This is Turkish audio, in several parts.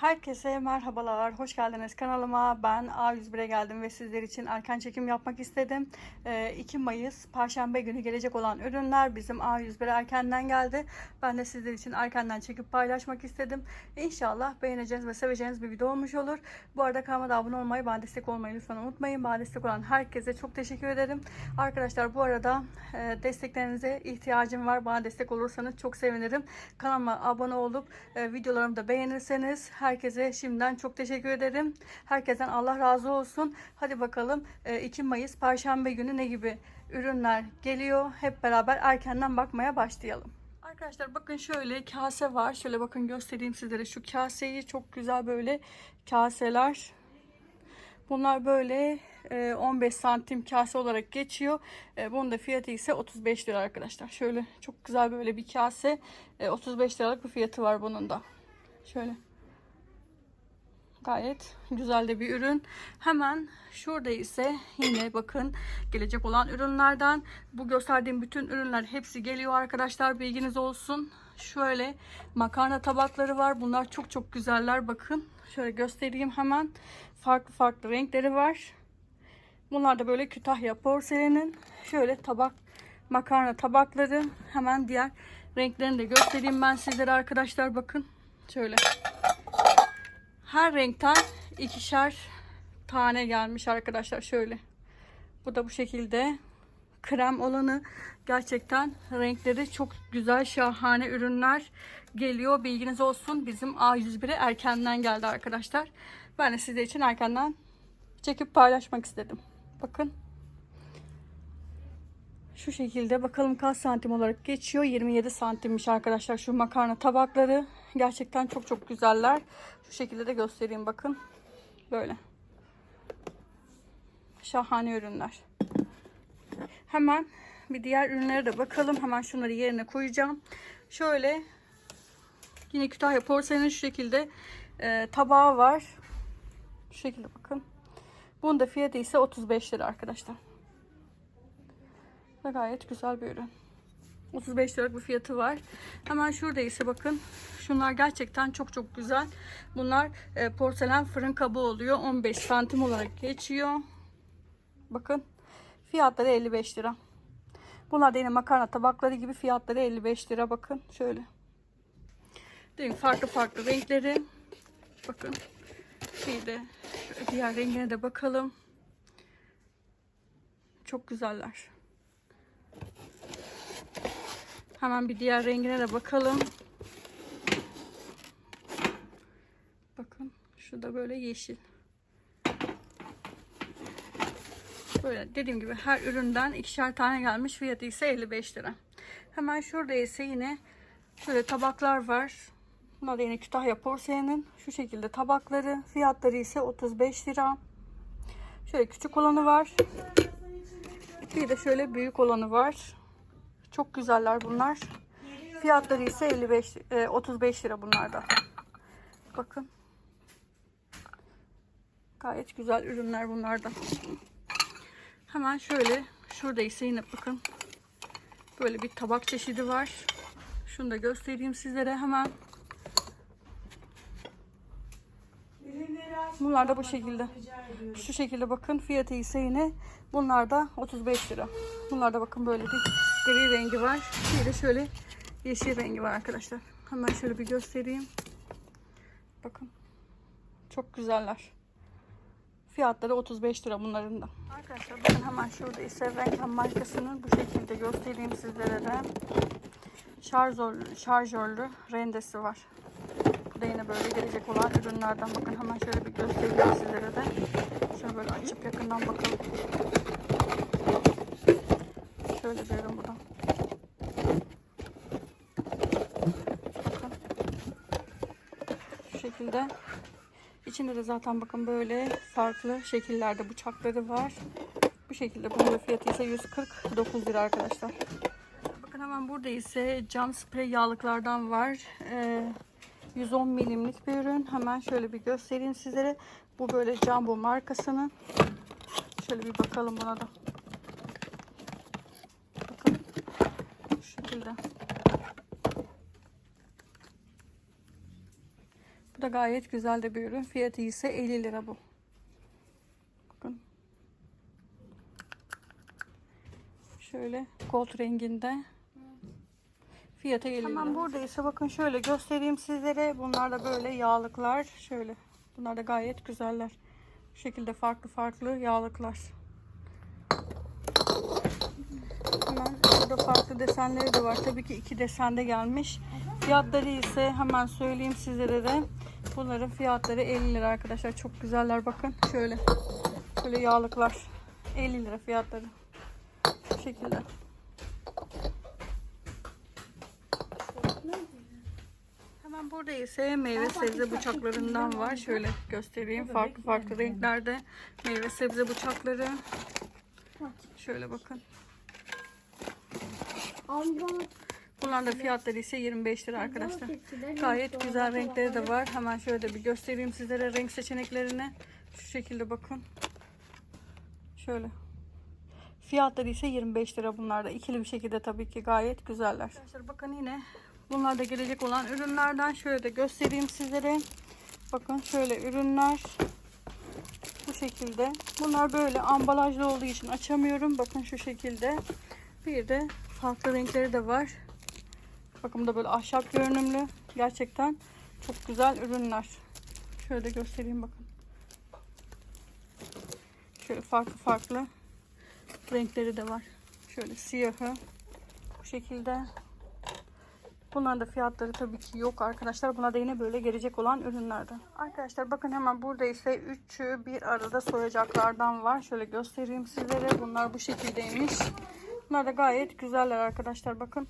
Herkese merhabalar, hoş geldiniz kanalıma. Ben A101'e geldim ve sizler için erken çekim yapmak istedim. Ee, 2 Mayıs Perşembe günü gelecek olan ürünler bizim A101'e erkenden geldi. Ben de sizler için erkenden çekip paylaşmak istedim. İnşallah beğeneceğiniz ve seveceğiniz bir video olmuş olur. Bu arada kanalıma abone olmayı, bana destek olmayı lütfen unutmayın. Bana destek olan herkese çok teşekkür ederim. Arkadaşlar bu arada e, desteklerinize ihtiyacım var. Bana destek olursanız çok sevinirim. Kanalıma abone olup e, videolarımı da beğenirseniz herkese şimdiden çok teşekkür ederim. Herkesten Allah razı olsun. Hadi bakalım e, 2 Mayıs Perşembe günü ne gibi ürünler geliyor. Hep beraber erkenden bakmaya başlayalım. Arkadaşlar bakın şöyle kase var. Şöyle bakın göstereyim sizlere şu kaseyi. Çok güzel böyle kaseler. Bunlar böyle e, 15 santim kase olarak geçiyor. E, Bunun da fiyatı ise 35 lira arkadaşlar. Şöyle çok güzel böyle bir kase. E, 35 liralık bir fiyatı var bunun da. Şöyle. Gayet güzel de bir ürün. Hemen şurada ise yine bakın gelecek olan ürünlerden. Bu gösterdiğim bütün ürünler hepsi geliyor arkadaşlar. Bilginiz olsun. Şöyle makarna tabakları var. Bunlar çok çok güzeller. Bakın şöyle göstereyim hemen. Farklı farklı renkleri var. Bunlar da böyle Kütahya porselenin şöyle tabak makarna tabakları. Hemen diğer renklerini de göstereyim ben sizlere arkadaşlar. Bakın şöyle. Her renkten ikişer tane gelmiş arkadaşlar şöyle. Bu da bu şekilde krem olanı gerçekten renkleri çok güzel şahane ürünler geliyor. Bilginiz olsun bizim A101'e erkenden geldi arkadaşlar. Ben de sizler için erkenden çekip paylaşmak istedim. Bakın. Şu şekilde bakalım kaç santim olarak geçiyor. 27 santimmiş arkadaşlar şu makarna tabakları. Gerçekten çok çok güzeller. Şu şekilde de göstereyim bakın. Böyle. Şahane ürünler. Hemen bir diğer ürünlere de bakalım. Hemen şunları yerine koyacağım. Şöyle yine Kütahya porselenin şu şekilde e, tabağı var. Şu şekilde bakın. Bunun da fiyatı ise 35 lira arkadaşlar. Ve gayet güzel bir ürün. 35 liralık bir fiyatı var. Hemen şurada ise bakın. Şunlar gerçekten çok çok güzel. Bunlar e, porselen fırın kabı oluyor. 15 santim olarak geçiyor. Bakın. Fiyatları 55 lira. Bunlar da yine makarna tabakları gibi fiyatları 55 lira. Bakın şöyle. Değil mi? Farklı farklı renkleri. Bakın. Bir de şöyle diğer rengine de bakalım. Çok güzeller. Hemen bir diğer rengine de bakalım. Bakın şu da böyle yeşil. Böyle dediğim gibi her üründen ikişer tane gelmiş. Fiyatı ise 55 lira. Hemen şurada ise yine şöyle tabaklar var. Bunlar da yine Kütahya porselenin şu şekilde tabakları. Fiyatları ise 35 lira. Şöyle küçük olanı var. Bir de şöyle büyük olanı var. Çok güzeller bunlar. Fiyatları ise 55 e, 35 lira bunlarda. Bakın. Gayet güzel ürünler bunlarda. Hemen şöyle şurada ise yine bakın. Böyle bir tabak çeşidi var. Şunu da göstereyim sizlere hemen. Bunlar da bu şekilde. Şu şekilde bakın. Fiyatı ise yine bunlar da 35 lira. Bunlar da bakın böyle bir gri rengi var. Bir de şöyle yeşil rengi var arkadaşlar. Hemen şöyle bir göstereyim. Bakın. Çok güzeller. Fiyatları 35 lira bunların da. Arkadaşlar bakın hemen şurada ise Venken markasının bu şekilde göstereyim sizlere de. Şarjörlü, şarjörlü rendesi var. Bu da yine böyle gelecek olan ürünlerden. Bakın hemen şöyle bir göstereyim sizlere de. Şöyle böyle açıp yakından bakalım. Şöyle bir ürün bu da. Bakın. Şu şekilde. İçinde de zaten bakın böyle farklı şekillerde bıçakları var. Bu şekilde bunun fiyatı ise 149 lira arkadaşlar. Bakın hemen burada ise cam sprey yağlıklardan var. Ee, 110 milimlik bir ürün. Hemen şöyle bir göstereyim sizlere. Bu böyle Jumbo markasının. Şöyle bir bakalım buna da. Bakın. Şu şekilde. Bu da gayet güzel de bir ürün. Fiyatı ise 50 lira bu. Bakın. Şöyle gold renginde. Fiyatı 50 lira. Hemen burada ise bakın şöyle göstereyim sizlere. Bunlar da böyle yağlıklar. Şöyle. Bunlar da gayet güzeller. Bu şekilde farklı farklı yağlıklar. Hemen burada farklı desenleri de var. Tabii ki iki desende gelmiş. Fiyatları ise hemen söyleyeyim sizlere de. Bunların fiyatları 50 lira arkadaşlar. Çok güzeller bakın. Şöyle. Şöyle yağlıklar. 50 lira fiyatları. Bu şekilde. Hemen burada ise meyve sebze bıçaklarından var. Şöyle göstereyim. Farklı farklı renklerde meyve sebze bıçakları. Şöyle bakın. Bunların da fiyatları ise 25 lira arkadaşlar. Gayet güzel renkleri de var. Hemen şöyle bir göstereyim sizlere renk seçeneklerini. Şu şekilde bakın. Şöyle. Fiyatları ise 25 lira bunlar da. İkili bir şekilde tabii ki gayet güzeller. Arkadaşlar bakın yine bunlar da gelecek olan ürünlerden şöyle de göstereyim sizlere. Bakın şöyle ürünler. Bu şekilde. Bunlar böyle ambalajlı olduğu için açamıyorum. Bakın şu şekilde. Bir de farklı renkleri de var. Bakın bu da böyle ahşap görünümlü. Gerçekten çok güzel ürünler. Şöyle de göstereyim bakın. Şöyle farklı farklı renkleri de var. Şöyle siyahı bu şekilde. Bunların da fiyatları tabii ki yok arkadaşlar. Bunlar da yine böyle gelecek olan ürünlerden. Arkadaşlar bakın hemen burada ise üçü bir arada soyacaklardan var. Şöyle göstereyim sizlere. Bunlar bu şekildeymiş. Bunlar da gayet güzeller arkadaşlar bakın.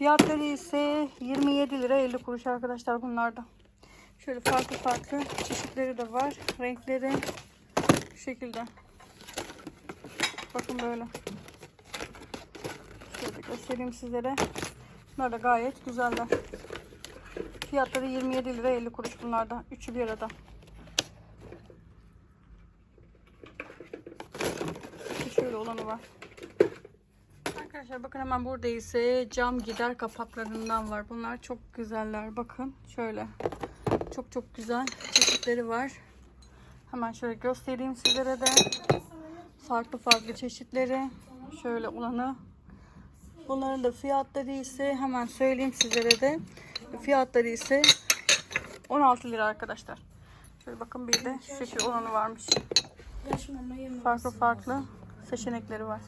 Fiyatları ise 27 lira 50 kuruş arkadaşlar bunlarda. Şöyle farklı farklı çeşitleri de var. Renkleri bu şekilde. Bakın böyle. Şöyle göstereyim sizlere. Bunlar da gayet güzeller. Fiyatları 27 lira 50 kuruş bunlarda. Üçü bir arada. Şöyle olanı var. Arkadaşlar bakın hemen burada ise cam gider kapaklarından var. Bunlar çok güzeller. Bakın şöyle. Çok çok güzel çeşitleri var. Hemen şöyle göstereyim sizlere de. Farklı farklı çeşitleri. Şöyle olanı. Bunların da fiyatları ise hemen söyleyeyim sizlere de. Fiyatları ise 16 lira arkadaşlar. Şöyle bakın bir de şu şekil olanı varmış. Farklı farklı seçenekleri var.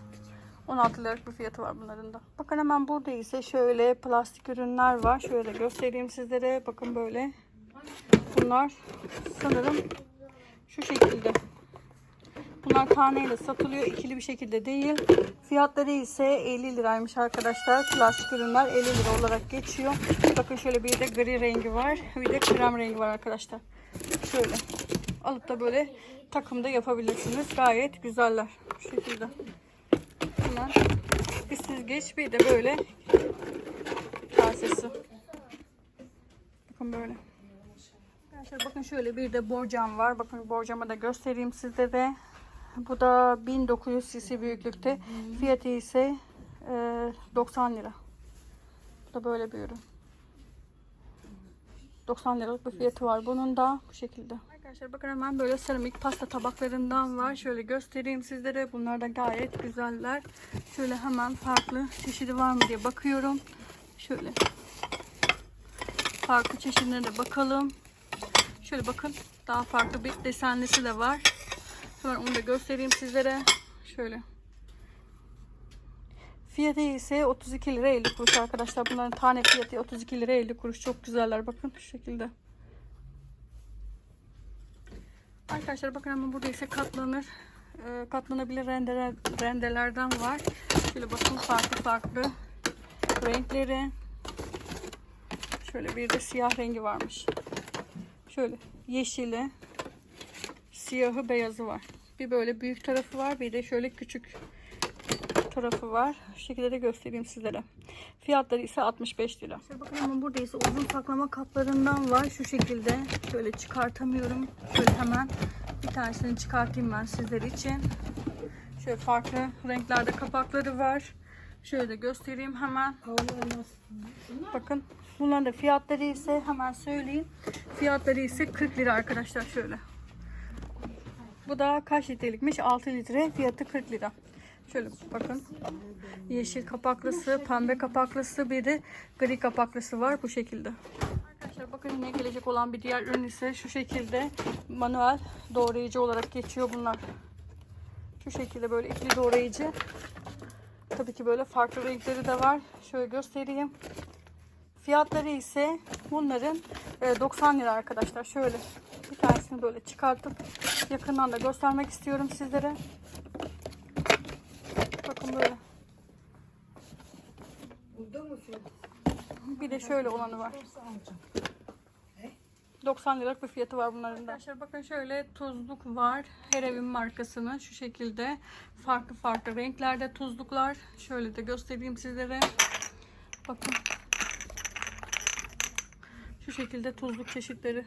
16 liralık bir fiyatı var bunların da. Bakın hemen burada ise şöyle plastik ürünler var. Şöyle göstereyim sizlere. Bakın böyle. Bunlar sanırım şu şekilde. Bunlar taneyle satılıyor. ikili bir şekilde değil. Fiyatları ise 50 liraymış arkadaşlar. Plastik ürünler 50 lira olarak geçiyor. Bakın şöyle bir de gri rengi var. Bir de krem rengi var arkadaşlar. Şöyle. Alıp da böyle takımda yapabilirsiniz. Gayet güzeller. Şu şekilde. Bunlar bir süzgeç bir de böyle kasesi. Bakın böyle. Arkadaşlar bakın şöyle bir de borcam var. Bakın borcamı da göstereyim sizlere. Bu da 1900 cc büyüklükte. Fiyatı ise e, 90 lira. Bu da böyle bir ürün. 90 liralık bir fiyatı var bunun da bu şekilde. Arkadaşlar bakın hemen böyle seramik pasta tabaklarından var. Şöyle göstereyim sizlere. Bunlar da gayet güzeller. Şöyle hemen farklı çeşidi var mı diye bakıyorum. Şöyle farklı çeşitlerine de bakalım. Şöyle bakın daha farklı bir desenlisi de var. Hemen onu da göstereyim sizlere. Şöyle. Fiyatı ise 32 lira 50 kuruş arkadaşlar. Bunların tane fiyatı 32 lira 50 kuruş. Çok güzeller. Bakın şu şekilde. Arkadaşlar bakın hemen burada ise katlanır. e, katlanabilir rendeler, rendelerden var. Şöyle bakın farklı farklı renkleri. Şöyle bir de siyah rengi varmış. Şöyle yeşili, siyahı, beyazı var. Bir böyle büyük tarafı var, bir de şöyle küçük tarafı var. Şu şekilde de göstereyim sizlere. Fiyatları ise 65 lira. Şöyle bakın ama burada ise uzun saklama kaplarından var. Şu şekilde şöyle çıkartamıyorum. Şöyle hemen bir tanesini çıkartayım ben sizler için. Şöyle farklı renklerde kapakları var. Şöyle de göstereyim hemen. Bakın bunların da fiyatları ise hemen söyleyeyim. Fiyatları ise 40 lira arkadaşlar şöyle. Bu da kaç litrelikmiş? 6 litre. Fiyatı 40 lira. Şöyle bakın. Yeşil kapaklısı, pembe kapaklısı, bir de gri kapaklısı var bu şekilde. Arkadaşlar bakın yine gelecek olan bir diğer ürün ise şu şekilde manuel doğrayıcı olarak geçiyor bunlar. Şu şekilde böyle ikili doğrayıcı. Tabii ki böyle farklı renkleri de var. Şöyle göstereyim. Fiyatları ise bunların e, 90 lira arkadaşlar. Şöyle bir tanesini böyle çıkartıp yakından da göstermek istiyorum sizlere. Bakın böyle. Bir de şöyle olanı var. 90 liralık bir fiyatı var bunların da. Arkadaşlar bakın şöyle tuzluk var. Her evin markasının şu şekilde farklı farklı renklerde tuzluklar. Şöyle de göstereyim sizlere. Bakın. Şu şekilde tuzluk çeşitleri.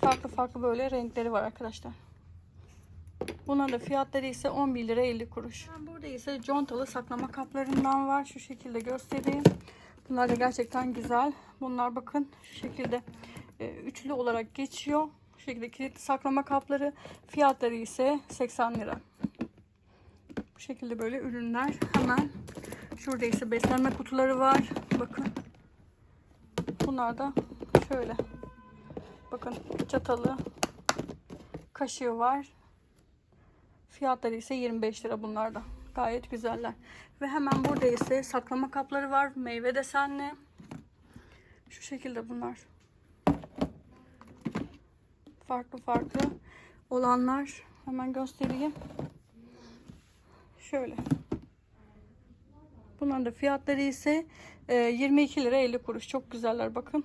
Farklı farklı böyle renkleri var arkadaşlar. Bunların da fiyatları ise 11 lira 50 kuruş. Burada ise contalı saklama kaplarından var. Şu şekilde göstereyim. Bunlar da gerçekten güzel. Bunlar bakın şu şekilde e, üçlü olarak geçiyor. Şu şekilde kilitli saklama kapları. Fiyatları ise 80 lira. Bu şekilde böyle ürünler. Hemen şurada ise beslenme kutuları var. Bakın. Bunlar da şöyle. Bakın çatalı, kaşığı var. Fiyatları ise 25 lira bunlar da. Gayet güzeller. Ve hemen burada ise saklama kapları var. Meyve desenli. Şu şekilde bunlar. Farklı farklı olanlar. Hemen göstereyim. Şöyle. Bunların da fiyatları ise e, 22 lira 50 kuruş. Çok güzeller bakın.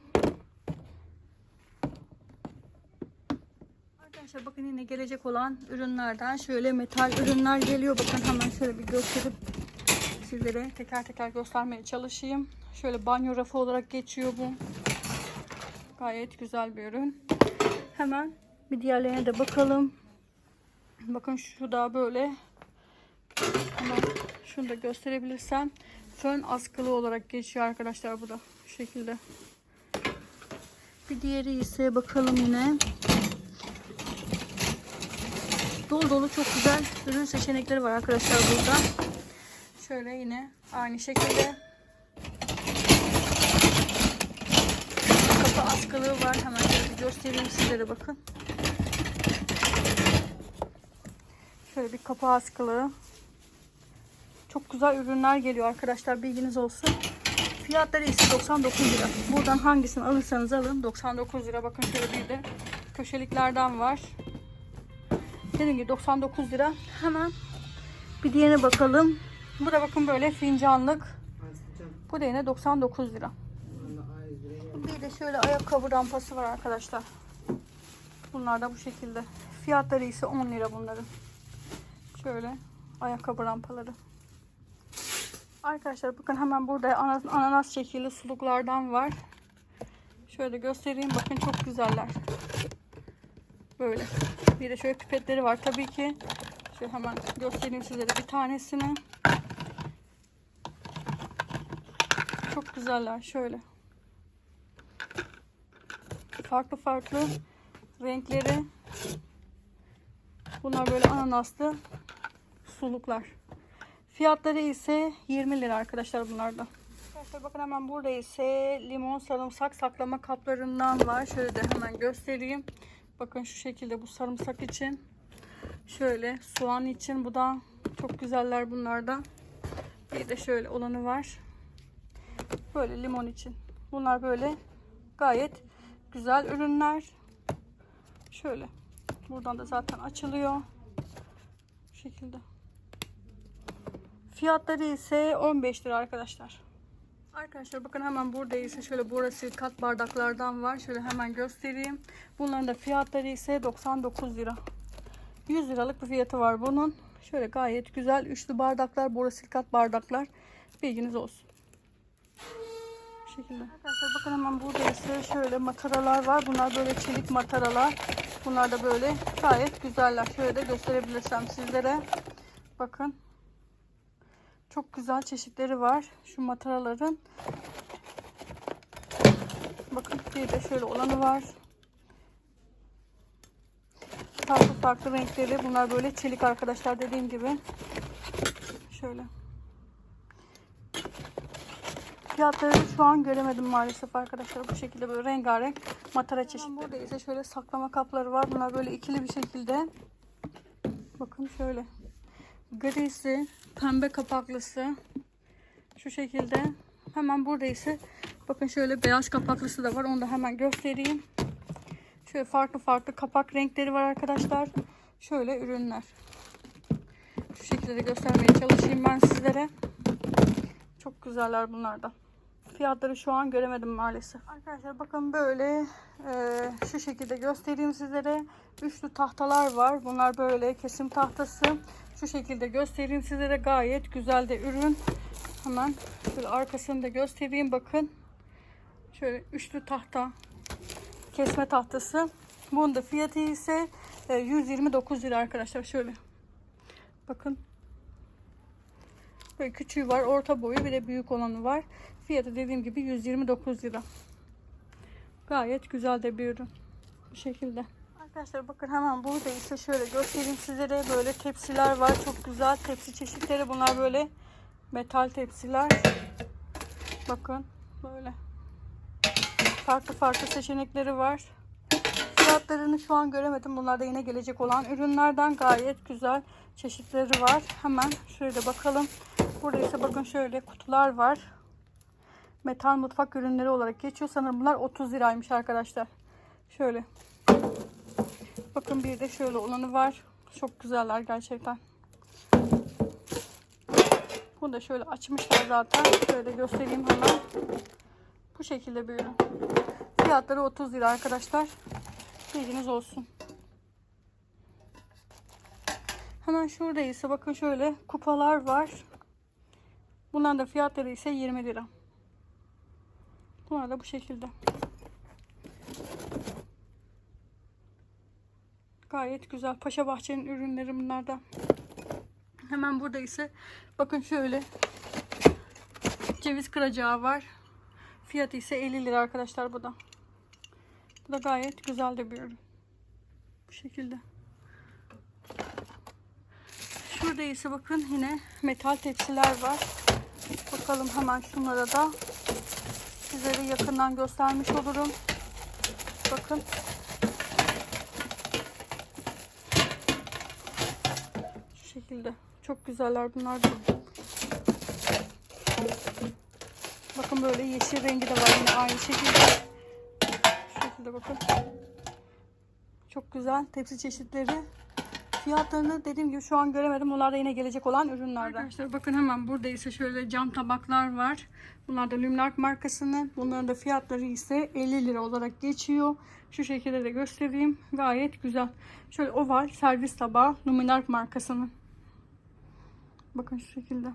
Arkadaşlar bakın yine gelecek olan ürünlerden şöyle metal ürünler geliyor. Bakın hemen şöyle bir gösterip sizlere teker teker göstermeye çalışayım. Şöyle banyo rafı olarak geçiyor bu. Gayet güzel bir ürün. Hemen bir diğerlerine de bakalım. Bakın şu da böyle. Hemen şunu da gösterebilirsem. Fön askılı olarak geçiyor arkadaşlar bu da. Şu şekilde. Bir diğeri ise bakalım yine. Dolu dolu çok güzel ürün seçenekleri var arkadaşlar burada. Şöyle yine aynı şekilde. Kapı askılığı var. Hemen şöyle göstereyim sizlere bakın. Şöyle bir kapı askılığı. Çok güzel ürünler geliyor arkadaşlar. Bilginiz olsun. Fiyatları ise 99 lira. Buradan hangisini alırsanız alın. 99 lira. Bakın şöyle bir de köşeliklerden var. Dediğim gibi 99 lira. Hemen bir diğerine bakalım. Bu da bakın böyle fincanlık. Bu da yine 99 lira. Bir de şöyle ayakkabı rampası var arkadaşlar. Bunlar da bu şekilde. Fiyatları ise 10 lira bunların. Şöyle ayakkabı rampaları. Arkadaşlar bakın hemen burada ananas, ananas şekilli suluklardan var. Şöyle göstereyim. Bakın çok güzeller. Böyle. Bir de şöyle pipetleri var tabii ki. Şöyle hemen göstereyim sizlere bir tanesini. Çok güzeller. Şöyle. Farklı farklı renkleri. Bunlar böyle ananaslı suluklar. Fiyatları ise 20 lira arkadaşlar bunlarda. Arkadaşlar bakın hemen burada ise limon sarımsak saklama kaplarından var. Şöyle de hemen göstereyim. Bakın şu şekilde bu sarımsak için. Şöyle soğan için bu da çok güzeller bunlarda. Bir de şöyle olanı var. Böyle limon için. Bunlar böyle gayet güzel ürünler. Şöyle. Buradan da zaten açılıyor. Bu şekilde. Fiyatları ise 15 lira arkadaşlar. Arkadaşlar bakın hemen burada ise şöyle burası kat bardaklardan var. Şöyle hemen göstereyim. Bunların da fiyatları ise 99 lira. 100 liralık bir fiyatı var bunun. Şöyle gayet güzel üçlü bardaklar, borosilikat bardaklar. Bilginiz olsun. Bu şekilde. Arkadaşlar bakın hemen burada ise şöyle mataralar var. Bunlar böyle çelik mataralar. Bunlar da böyle gayet güzeller. Şöyle de gösterebilirsem sizlere. Bakın Çok güzel çeşitleri var. Şu mataraların. Bakın bir de şöyle olanı var. Farklı farklı renkleri. Bunlar böyle çelik arkadaşlar dediğim gibi. Şöyle. Fiyatları şu an göremedim maalesef arkadaşlar. Bu şekilde böyle rengarenk matara çeşitleri. Burada ise şöyle saklama kapları var. Bunlar böyle ikili bir şekilde. Bakın şöyle. Grisi, pembe kapaklısı. Şu şekilde. Hemen burada ise bakın şöyle beyaz kapaklısı da var. Onu da hemen göstereyim. Şöyle farklı farklı kapak renkleri var arkadaşlar. Şöyle ürünler. Şu şekilde de göstermeye çalışayım ben sizlere. Çok güzeller bunlar da. Fiyatları şu an göremedim maalesef. Arkadaşlar bakın böyle e, şu şekilde göstereyim sizlere. Üçlü tahtalar var. Bunlar böyle kesim tahtası. Şu şekilde göstereyim sizlere. Gayet güzel de ürün. Hemen şöyle arkasını da göstereyim. Bakın. Şöyle üçlü tahta. Kesme tahtası. Bunun da fiyatı ise e, 129 lira arkadaşlar. Şöyle. Bakın. Böyle küçüğü var, orta boyu bir de büyük olanı var. Fiyatı dediğim gibi 129 lira. Gayet güzel de bir ürün. Bu şekilde. Arkadaşlar bakın hemen burada ise şöyle göstereyim sizlere. Böyle tepsiler var. Çok güzel tepsi çeşitleri. Bunlar böyle metal tepsiler. Bakın böyle. Farklı farklı seçenekleri var. Fiyatlarını şu an göremedim. Bunlar da yine gelecek olan ürünlerden gayet güzel çeşitleri var. Hemen şöyle de bakalım. Burada ise bakın şöyle kutular var. Metal mutfak ürünleri olarak geçiyor. Sanırım bunlar 30 liraymış arkadaşlar. Şöyle. Bakın bir de şöyle olanı var. Çok güzeller gerçekten. Bunu da şöyle açmışlar zaten. Şöyle göstereyim hemen. Bu şekilde bir ürün. Fiyatları 30 lira arkadaşlar. Bilginiz olsun. Hemen şurada ise bakın şöyle kupalar var. Bunların da fiyatları ise 20 lira. Bunlar da bu şekilde. Gayet güzel. Paşa Bahçe'nin ürünleri bunlar da. Hemen burada ise bakın şöyle ceviz kıracağı var. Fiyatı ise 50 lira arkadaşlar bu da. Bu da gayet güzel de bir ürün. Bu şekilde. Şurada ise bakın yine metal tepsiler var. Bakalım hemen şunlara da sizlere yakından göstermiş olurum. Bakın. Şekilde. Çok güzeller bunlar da. Bakın böyle yeşil rengi de var yine aynı şekilde. Şu şekilde bakın. Çok güzel tepsi çeşitleri. Fiyatlarını dediğim gibi şu an göremedim. Bunlar da yine gelecek olan ürünlerden. Arkadaşlar bakın hemen burada ise şöyle cam tabaklar var. Bunlar da Lumlark markasının. Bunların da fiyatları ise 50 lira olarak geçiyor. Şu şekilde de göstereyim. Gayet güzel. Şöyle oval servis tabağı Luminark markasının. Bakın şu şekilde.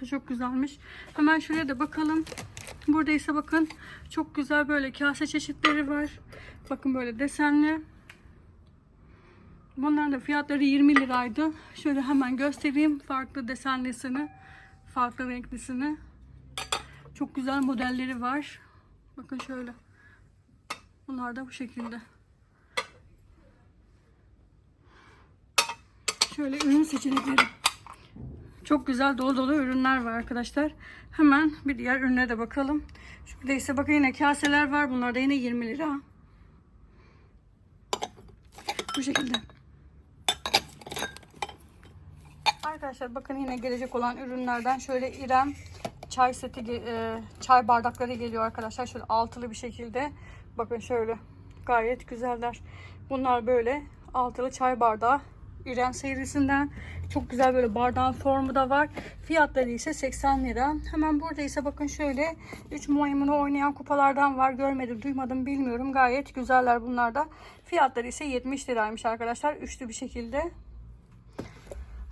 Bu çok güzelmiş. Hemen şuraya da bakalım. Burada ise bakın çok güzel böyle kase çeşitleri var. Bakın böyle desenli. Bunların da fiyatları 20 liraydı. Şöyle hemen göstereyim farklı desenlisini, farklı renklisini. Çok güzel modelleri var. Bakın şöyle. Bunlar da bu şekilde. Şöyle ürün seçenekleri. Çok güzel dolu dolu ürünler var arkadaşlar. Hemen bir diğer ürüne de bakalım. Şurada ise bakın yine kaseler var. Bunlar da yine 20 lira. Bu şekilde. Arkadaşlar bakın yine gelecek olan ürünlerden şöyle İrem çay seti e, çay bardakları geliyor arkadaşlar. Şöyle altılı bir şekilde. Bakın şöyle gayet güzeller. Bunlar böyle altılı çay bardağı. İrem serisinden çok güzel böyle bardağın formu da var. Fiyatları ise 80 lira. Hemen burada ise bakın şöyle 3 maymunu oynayan kupalardan var. Görmedim, duymadım, bilmiyorum. Gayet güzeller bunlar da. Fiyatları ise 70 liraymış arkadaşlar. Üçlü bir şekilde.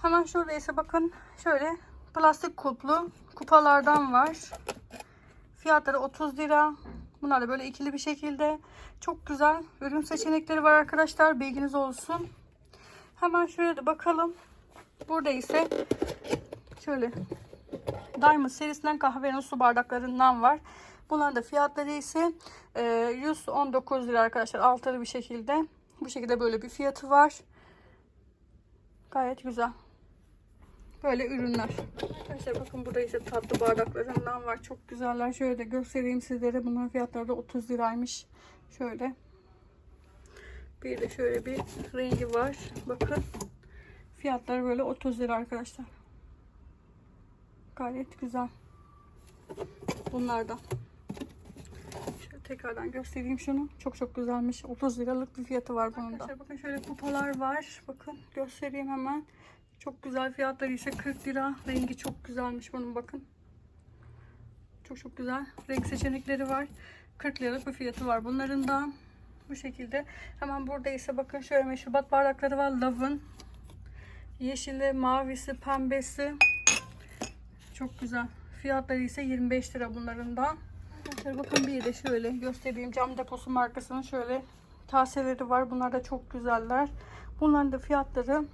Hemen şurada ise bakın şöyle plastik kulplu kupalardan var. Fiyatları 30 lira. Bunlar da böyle ikili bir şekilde. Çok güzel ürün seçenekleri var arkadaşlar. Bilginiz olsun. Hemen şöyle de bakalım. Burada ise şöyle Diamond serisinden kahverengi su bardaklarından var. Bunların da fiyatları ise e, 119 lira arkadaşlar. Altılı bir şekilde. Bu şekilde böyle bir fiyatı var. Gayet güzel. Böyle ürünler. Arkadaşlar bakın burada ise tatlı bardaklarından var. Çok güzeller. Şöyle de göstereyim sizlere. Bunların fiyatları da 30 liraymış. Şöyle. Bir de şöyle bir rengi var. Bakın. Fiyatları böyle 30 lira arkadaşlar. Gayet güzel. Bunlardan. Şöyle tekrardan göstereyim şunu. Çok çok güzelmiş. 30 liralık bir fiyatı var bunun da. Bakın şöyle kupalar var. Bakın göstereyim hemen. Çok güzel fiyatları ise 40 lira. Rengi çok güzelmiş bunun bakın. Çok çok güzel. Renk seçenekleri var. 40 liralık bir fiyatı var bunların da. Bu şekilde. Hemen burada ise bakın şöyle meşrubat bardakları var. Love'ın. Yeşili, mavisi, pembesi. Çok güzel. Fiyatları ise 25 lira bunların da. Arkadaşlar bakın bir de şöyle göstereyim. Cam deposu markasının şöyle kaseleri var. Bunlar da çok güzeller. Bunların da fiyatları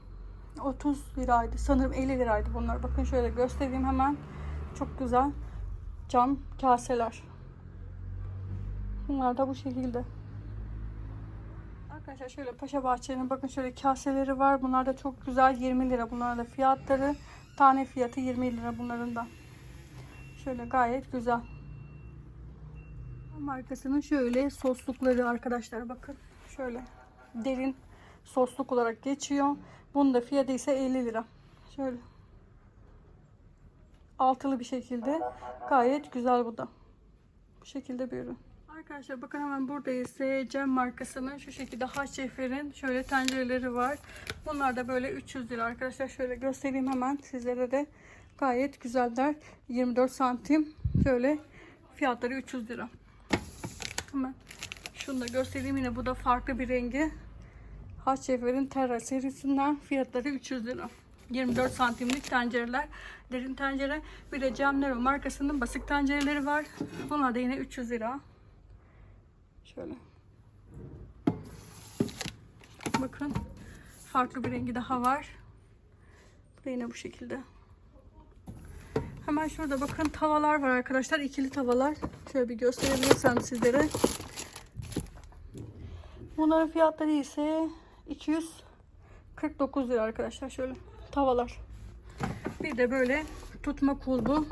30 liraydı. Sanırım 50 liraydı bunlar. Bakın şöyle göstereyim hemen. Çok güzel cam kaseler. Bunlar da bu şekilde. Arkadaşlar şöyle Paşa Bahçe'nin bakın şöyle kaseleri var. Bunlar da çok güzel 20 lira. Bunların da fiyatları tane fiyatı 20 lira bunların da. Şöyle gayet güzel. Markasının şöyle soslukları arkadaşlar bakın. Şöyle derin sosluk olarak geçiyor. Bunun da fiyatı ise 50 lira. Şöyle. Altılı bir şekilde. Gayet güzel bu da. Bu şekilde bir ürün. Arkadaşlar bakın hemen burada ise Cem markasının şu şekilde Haşefer'in şöyle tencereleri var. Bunlar da böyle 300 lira arkadaşlar. Şöyle göstereyim hemen sizlere de. Gayet güzeller. 24 santim. Şöyle fiyatları 300 lira. Hemen şunu da göstereyim. Yine bu da farklı bir rengi. Haşefer'in Terra serisinden fiyatları 300 lira. 24 santimlik tencereler. Derin tencere. Bir de Cem Nero markasının basık tencereleri var. Bunlar da yine 300 lira. Şöyle. Bakın. Farklı bir rengi daha var. Bu da yine bu şekilde. Hemen şurada bakın tavalar var arkadaşlar. ikili tavalar. Şöyle bir gösterebilirsem sizlere. Bunların fiyatları ise 249 lira arkadaşlar. Şöyle tavalar. Bir de böyle tutma kulbu.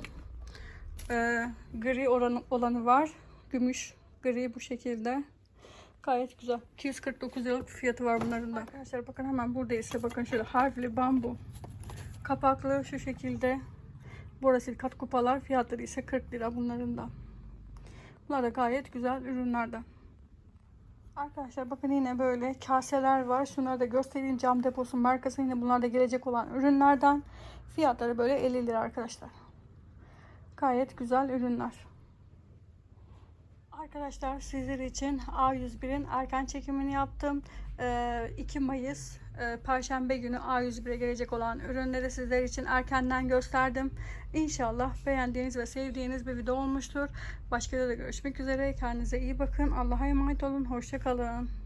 Ee, gri oranı, olanı var. Gümüş gri bu şekilde. Gayet güzel. 249 liralık fiyatı var bunların da. Arkadaşlar bakın hemen burada ise bakın şöyle harfli bambu. Kapaklı şu şekilde. Burası kat kupalar. Fiyatları ise 40 lira bunların da. Bunlar da gayet güzel ürünlerden. Arkadaşlar bakın yine böyle kaseler var. Şunları da göstereyim. Cam deposu markası yine bunlar da gelecek olan ürünlerden. Fiyatları böyle 50 lira arkadaşlar. Gayet güzel ürünler. Arkadaşlar sizler için A101'in erken çekimini yaptım. Ee, 2 Mayıs e, Perşembe günü A101'e gelecek olan ürünleri sizler için erkenden gösterdim. İnşallah beğendiğiniz ve sevdiğiniz bir video olmuştur. Başka da görüşmek üzere. Kendinize iyi bakın. Allah'a emanet olun. Hoşçakalın.